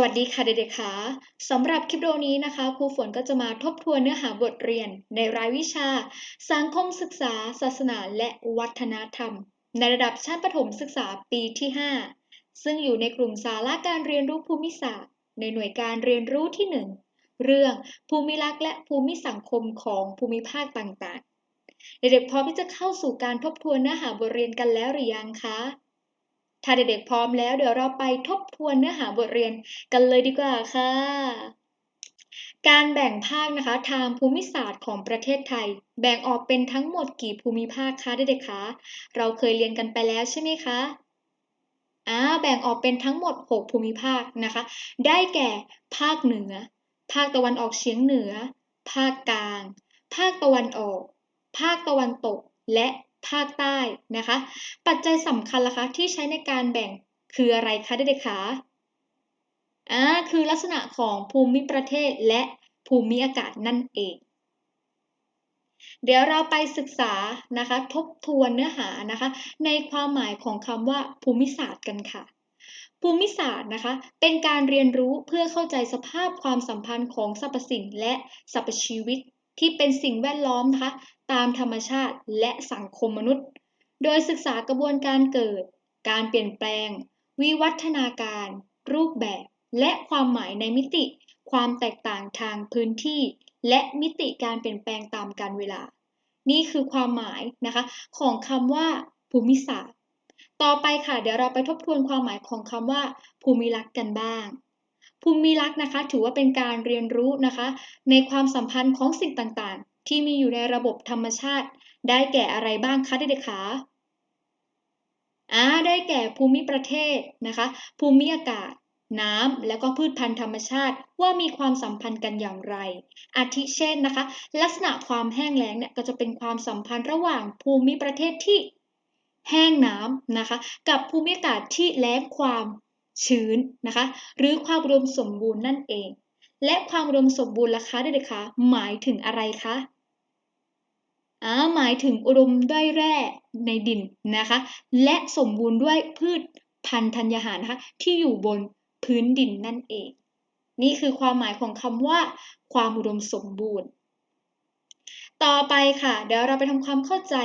วัสดีค่ะเด็กๆค่ะสำหรับคลิปวิดีโอนี้นะคะครูฝนก็จะมาทบทวนเนื้อหาบทเรียน ในรายวิชา สังคมศึกษา ศาสนา และวัฒนธรรม ในระดับชั้นประถมศึกษาปีที่ 5 ซึ่งอยู่ในกลุ่มสาระการเรียนรู้ภูมิศาสตร์ ในหน่วยการเรียนรู้ที่ 1 เรื่องภูมิลักษณ์และภูมิสังคมของภูมิภาคต่างๆ เด็กๆพร้อมที่จะเข้าสู่การทบทวนเนื้อหาบทเรียนกันแล้วหรือยังคะ ถ้าเด็กๆพร้อมแล้วเดี๋ยวเราไปทบทวนเนื้อหาบทเรียนกันเลยดีกว่าค่ะ การแบ่งภาคนะคะทางภูมิศาสตร์ของประเทศไทย แบ่งออกเป็นทั้งหมดกี่ภูมิภาคคะเด็กๆคะ เราเคยเรียนกันไปแล้วใช่ไหมคะอ่าแบ่งออกเป็นทั้งหมด 6 ภูมิภาคนะคะ ได้แก่ภาคเหนือ ภาคตะวันออกเฉียงเหนือ ภาคกลาง ภาคตะวันออก ภาคตะวันตก และ ภาคใต้นะคะ ปัจจัยสำคัญล่ะคะที่ใช้ในการแบ่งคืออะไรคะเด็กๆคะอ่าคือลักษณะของภูมิประเทศและภูมิอากาศนั่นเอง เดี๋ยวเราไปศึกษานะคะทบทวนเนื้อหานะคะ ในความหมายของคำว่าภูมิศาสตร์กันค่ะภูมิศาสตร์นะคะ เป็นการเรียนรู้เพื่อเข้าใจสภาพความสัมพันธ์ของสรรพสิ่งและสรรพชีวิต ที่เป็นสิ่งแวดล้อมนะคะตามธรรมชาติและสังคมมนุษย์ โดยศึกษากระบวนการเกิด การเปลี่ยนแปลง วิวัฒนาการ รูปแบบ และความหมายในมิติ ความแตกต่างทางพื้นที่ และมิติการเปลี่ยนแปลงตามกาลเวลา นี่คือความหมายนะคะของคำว่าภูมิศาสตร์ ต่อไปค่ะเดี๋ยวเราไปทบทวนความหมายของคำว่า ภูมิลักษ์กันบ้าง ภูมิลักษณ์นะคะ ถือว่าเป็นการเรียนรู้นะคะ ในความสัมพันธ์ของสิ่งต่างๆ ที่มีอยู่ในระบบธรรมชาติ ได้แก่อะไรบ้างคะเด็กๆคะอ่าได้แก่ภูมิประเทศนะคะ ภูมิอากาศ น้ำแล้วก็พืชพันธุ์ธรรมชาติ ว่ามีความสัมพันธ์กันอย่างไร อาทิเช่นนะคะ ลักษณะความแห้งแล้งเนี่ยก็จะเป็นความสัมพันธ์ระหว่างภูมิประเทศที่แห้งน้ำนะคะ กับภูมิอากาศที่แล้งความ ชื้นนะคะ หรือความรวมสมบูรณ์นั่นเอง และความรวมสมบูรณ์ล่ะคะเด็กๆคะหมายถึงอะไรคะอ่าหมายถึงอุดมด้วยแร่ในดินนะคะ และสมบูรณ์ด้วยพืชพันธุ์ธัญญาหารนะคะที่อยู่บนพื้นดินนั่นเอง นี่คือความหมายของคำว่า ความอุดมสมบูรณ์ ต่อไปค่ะ เดี๋ยวเราไปทำความเข้าใจ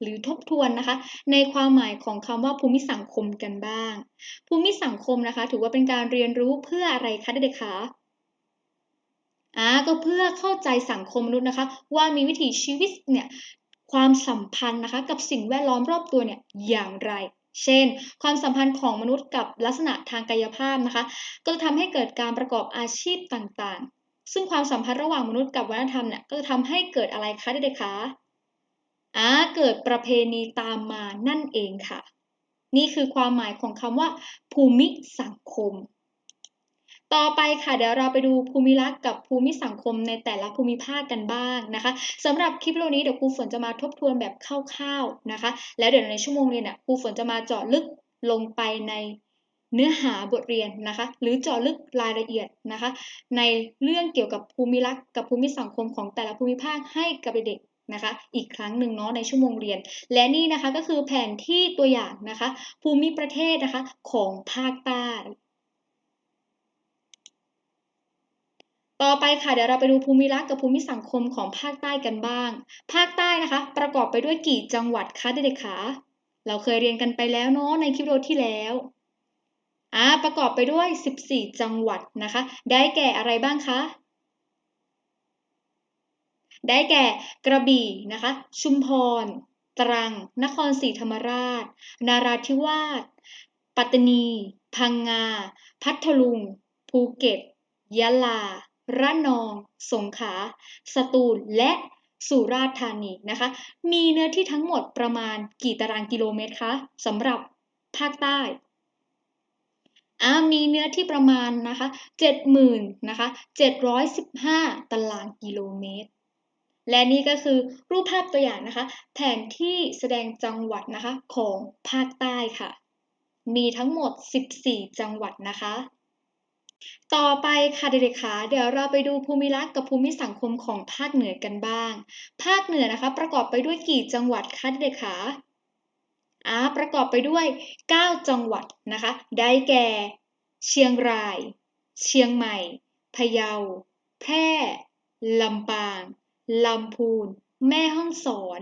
หรือทบทวนนะคะ ในความหมายของคำว่าภูมิสังคมกันบ้าง ภูมิสังคมนะคะ ถือว่าเป็นการเรียนรู้เพื่ออะไรคะเด็กๆคะอ่าก็เพื่อเข้าใจสังคมมนุษย์นะคะ ว่ามีวิถีชีวิตเนี่ยความสัมพันธ์นะคะ กับสิ่งแวดล้อมรอบตัวเนี่ยอย่างไร เช่น ความสัมพันธ์ของมนุษย์กับลักษณะทางกายภาพนะคะ ก็จะทำให้เกิดการประกอบอาชีพต่างๆ ซึ่งความสัมพันธ์ระหว่างมนุษย์กับวัฒนธรรมเนี่ยก็จะทำให้เกิดอะไรคะเด็กๆคะ อ่าเกิดประเพณีตามมานั่นเองค่ะ นี่คือความหมายของคำว่า ภูมิสังคม ต่อไปค่ะเดี๋ยวเราไปดูภูมิลักษ์กับภูมิสังคมในแต่ละภูมิภาคกันบ้างนะคะสำหรับคลิปโอนี้เดี๋ยวครูฝนจะมาทบทวนแบบคร่าวๆนะคะ แล้วเดี๋ยวในชั่วโมงเรียนเนี่ยครูฝนจะมาเจาะลึกลงไปในเนื้อหาบทเรียนนะคะ หรือเจาะลึกรายละเอียดนะคะ ในเรื่องเกี่ยวกับภูมิลักษ์กับภูมิสังคมของแต่ละภูมิภาคให้กับเด็ก นะคะ อีกครั้งหนึ่งเนาะในชั่วโมงเรียน และนี่นะคะก็คือแผนที่ตัวอย่างนะคะ ภูมิประเทศนะคะของภาคใต้ ต่อไปค่ะเดี๋ยวเราไปดูภูมิรักษ์กับภูมิสังคมของภาคใต้กันบ้าง ภาคใต้นะคะ ประกอบไปด้วยกี่จังหวัดคะเด็กๆคะเราเคยเรียนกันไปแล้วเนาะในคลิปวิดีโอที่แล้วอ่าประกอบไปด้วย 14 จังหวัดนะคะ ได้แก่อะไรบ้างคะ ได้แก่กระบี่นะคะ ชุมพร ตรัง นครศรีธรรมราช นาราธิวาส ปัตตานี พังงา พัทลุง ภูเก็ต ยะลา ระนอง สงขลา สตูล และสุราษฎร์ธานีนะคะ มีเนื้อที่ทั้งหมดประมาณกี่ตารางกิโลเมตรคะสำหรับภาคใต้อ่ามีเนื้อที่ประมาณนะคะ 70,000นะคะ715 ตารางกิโลเมตร และนี่ก็คือรูปภาพตัวอย่างนะคะ แผนที่แสดงจังหวัดนะคะของภาคใต้ค่ะ มีทั้งหมด 14 จังหวัดนะคะ ต่อไปค่ะเด็กๆคะเดี๋ยวเราไปดูภูมิลักษณ์กับภูมิสังคมของภาคเหนือกันบ้าง ภาคเหนือนะคะ ประกอบไปด้วยกี่จังหวัดคะเด็กๆคะอ่าประกอบไปด้วย 9 จังหวัดนะคะ ได้แก่ เชียงราย เชียงใหม่ พะเยา แพร่ ลำปาง ลำพูน แม่ฮ่องสอน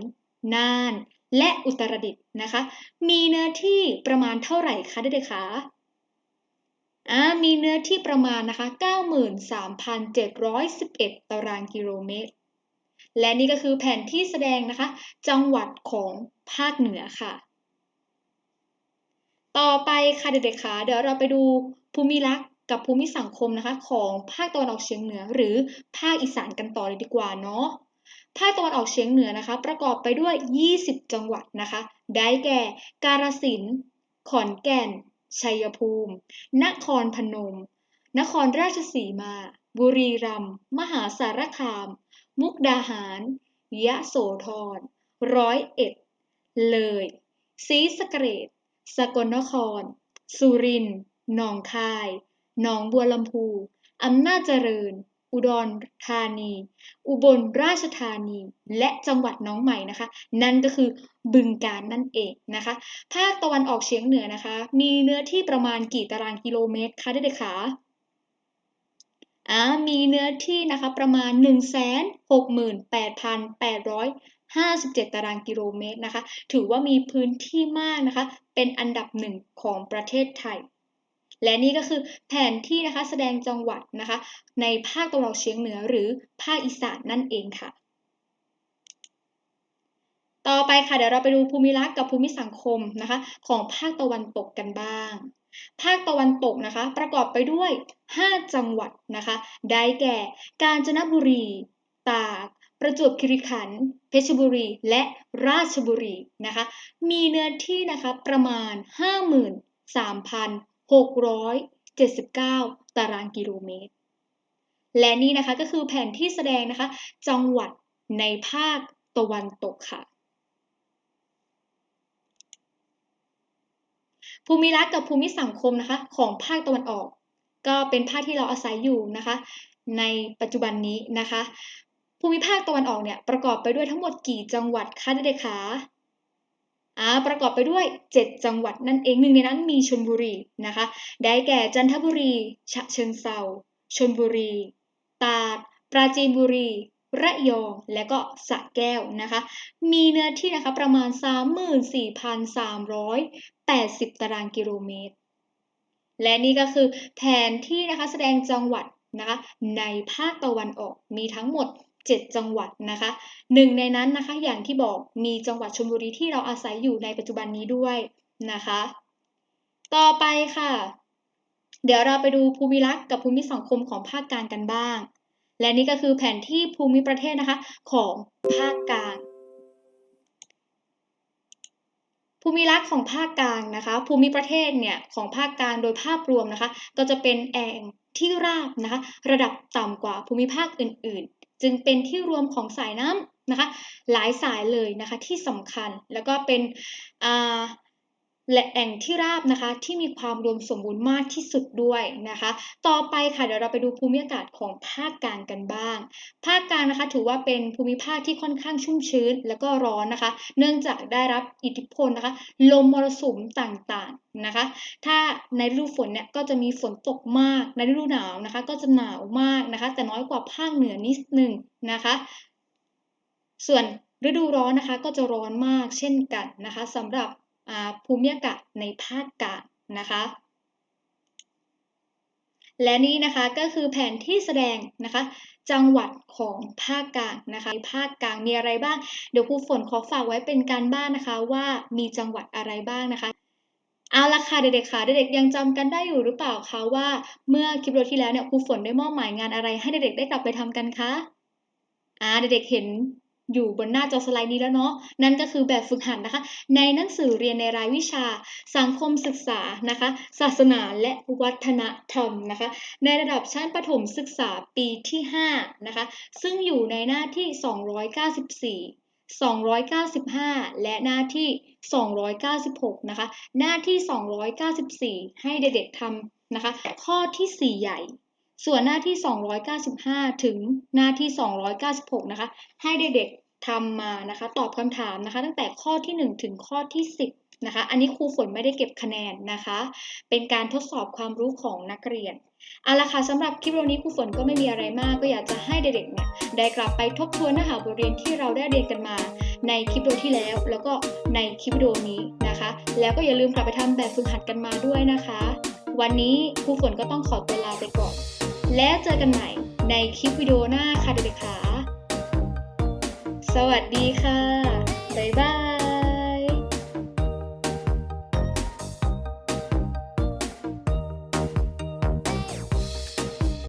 น่าน และอุตรดิตถ์นะคะ มีเนื้อที่ประมาณเท่าไหร่คะเด็กๆคะอ่ามีเนื้อที่ประมาณนะคะ 93,711 ตารางกิโลเมตร และนี่ก็คือแผนที่แสดงนะคะ จังหวัดของภาคเหนือค่ะ ต่อไปค่ะเด็กๆคะเดี๋ยวเราไปดูภูมิลักษณ์ กับภูมิสังคมนะคะของภาคตะวันออกเฉียงเหนือ หรือภาคอีสานกันต่อเลยดีกว่าเนาะภาคตะวันออกเฉียงเหนือนะคะ ประกอบไปด้วย 20 จังหวัดนะคะ ได้แก่ กาฬสินธุ์ขอนแก่น ชัยภูมิ นครพนม นครราชสีมา บุรีรัมย์ มหาสารคาม มุกดาหาร ยะโสธร ร้อยเอ็ด เลยศรีสะเกษสกลนคร สุรินทร์ หนองคาย หนองบัวลำพู อำนาจเจริญ อุดรธานี อุบลราชธานี และจังหวัดน้องใหม่นะคะ นั่นก็คือบึงกาฬนั่นเองนะคะ ภาคตะวันออกเฉียงเหนือนะคะ มีเนื้อที่ประมาณกี่ตารางกิโลเมตรคะเด็กๆคะอ่ามีเนื้อที่นะคะประมาณ 168,857 ตารางกิโลเมตรนะคะ ถือว่ามีพื้นที่มากนะคะ เป็นอันดับหนึ่งของประเทศไทย และนี่ก็คือแผนที่นะคะแสดงจังหวัดนะคะ ในภาคตะวันออกเฉียงเหนือหรือภาคอีสานนั่นเองค่ะ ต่อไปค่ะเดี๋ยวเราไปดูภูมิลักษณ์กับภูมิสังคมนะคะ ของภาคตะวันตกกันบ้าง ภาคตะวันตกนะคะ ประกอบไปด้วย 5 จังหวัดนะคะ ได้แก่ กาญจนบุรี ตากประจวบคีรีขันธ์เพชรบุรี และราชบุรีนะคะ มีเนื้อที่นะคะประมาณ 679 ตารางกิโลเมตร และนี่นะคะก็คือแผนที่แสดงนะคะ จังหวัดในภาคตะวันตกค่ะ ภูมิรัฐกับภูมิสังคมนะคะของภาคตะวันออก ก็เป็นภาคที่เราอาศัยอยู่นะคะ ในปัจจุบันนี้นะคะ ภูมิภาคตะวันออกเนี่ยประกอบไปด้วยทั้งหมดกี่จังหวัดคะเด็กๆคะอ่า ประกอบไปด้วย 7 จังหวัดนั่นเองหนึ่งในนั้นมีชลบุรีนะคะ ได้แก่จันทบุรี ฉะเชิงเซาชลบุรี ตาด ปราจีนบุรี ระยอง และก็สระแก้วนะคะ มีเนื้อที่นะคะประมาณ 34,380 ตารางกิโลเมตร และนี่ก็คือแผนที่นะคะแสดงจังหวัดนะคะในภาคตะวันออกมีทั้งหมด 7 จังหวัดนะคะหนึ่งในนั้นนะคะอย่างที่บอกมีจังหวัดชลบุรีที่เราอาศัยอยู่ในปัจจุบันนี้ด้วยนะคะ ต่อไปค่ะ เดี๋ยวเราไปดูภูมิลักษณ์กับภูมิสังคมของภาคกลางกันบ้าง และนี่ก็คือแผนที่ภูมิประเทศนะคะของภาคกลางภูมิลักษณ์ของภาคกลางนะคะ ภูมิประเทศเนี่ยของภาคกลางโดยภาพรวมนะคะ ก็จะเป็นแอ่งที่ราบนะคะ ระดับต่ำกว่าภูมิภาคอื่น จึงเป็นที่รวมของสายน้ำนะคะ หลายสายเลยนะคะที่สำคัญแล้วก็เป็นอ่า และแอ่งที่ราบนะคะ ที่มีความรวมสมบูรณ์มากที่สุดด้วยนะคะ ต่อไปค่ะเดี๋ยวเราไปดูภูมิอากาศของภาคกลางกันบ้าง ภาคกลางนะคะ ถือว่าเป็นภูมิภาคที่ค่อนข้างชุ่มชื้น แล้วก็ร้อนนะคะ เนื่องจากได้รับอิทธิพลนะคะ ลมมรสุมต่างๆนะคะ ถ้าในฤดูฝนเนี่ยก็จะมีฝนตกมาก ในฤดูหนาวนะคะ ก็จะหนาวมากนะคะ แต่น้อยกว่าภาคเหนือนิดหนึ่งนะคะ ส่วนฤดูร้อนนะคะ ก็จะร้อนมากเช่นกันนะคะสำหรับ ภูมิอากาศในภาคกลางนะคะ และนี่นะคะก็คือแผนที่แสดงนะคะ จังหวัดของภาคกลางนะคะภาคกลางมีอะไรบ้าง เดี๋ยวครูฝนขอฝากไว้เป็นการบ้านนะคะว่ามีจังหวัดอะไรบ้างนะคะเอาละค่ะเด็กๆค่ะเด็กๆยังจำกันได้อยู่หรือเปล่าคะว่าเมื่อคลิปวิดีโอที่แล้วเนี่ยครูฝนได้มอบหมายงานอะไรให้เด็กๆได้กลับไปทำกันคะอ่าเด็กๆเห็น อยู่บนหน้าจอสไลด์นี้แล้วเนาะนั่นก็คือแบบฝึกหัดนะคะ ในหนังสือเรียนในรายวิชา สังคมศึกษานะคะ ศาสนาและวัฒนธรรมนะคะ ในระดับชั้นประถมศึกษาปีที่5นะคะซึ่งอยู่ในหน้าที่ 294 295 และหน้าที่ 296 นะคะ หน้าที่ 294 ให้เด็กๆทำนะคะ ข้อที่ 4 ใหญ่ ส่วนหน้าที่ 295 ถึงหน้าที่ 296 นะคะ ให้เด็กๆทำมานะคะ ตอบคำถามนะคะ ตั้งแต่ข้อที่ 1 ถึงข้อที่ 10 นะคะ อันนี้ครูฝนไม่ได้เก็บคะแนนนะคะ เป็นการทดสอบความรู้ของนักเรียนเอาละค่ะสำหรับคลิปวิดีโอนี้ครูฝนก็ไม่มีอะไรมาก ก็อยากจะให้เด็กๆเนี่ยได้กลับไปทบทวนเนื้อหาบทเรียนที่เราได้เรียนกันมา ในคลิปวิดีโอที่แล้ว แล้วก็ในคลิปวิดีโอนี้นะคะ แล้วก็อย่าลืมกลับไปทำแบบฝึกหัดกันมาด้วยนะคะ วันนี้ครูฝนก็ต้องขอตัวลาไปก่อน แล้วเจอกันใหม่ในคลิปวิดีโอหน้าค่ะเด็กๆค่ะ สวัสดีค่ะ บ๊ายบาย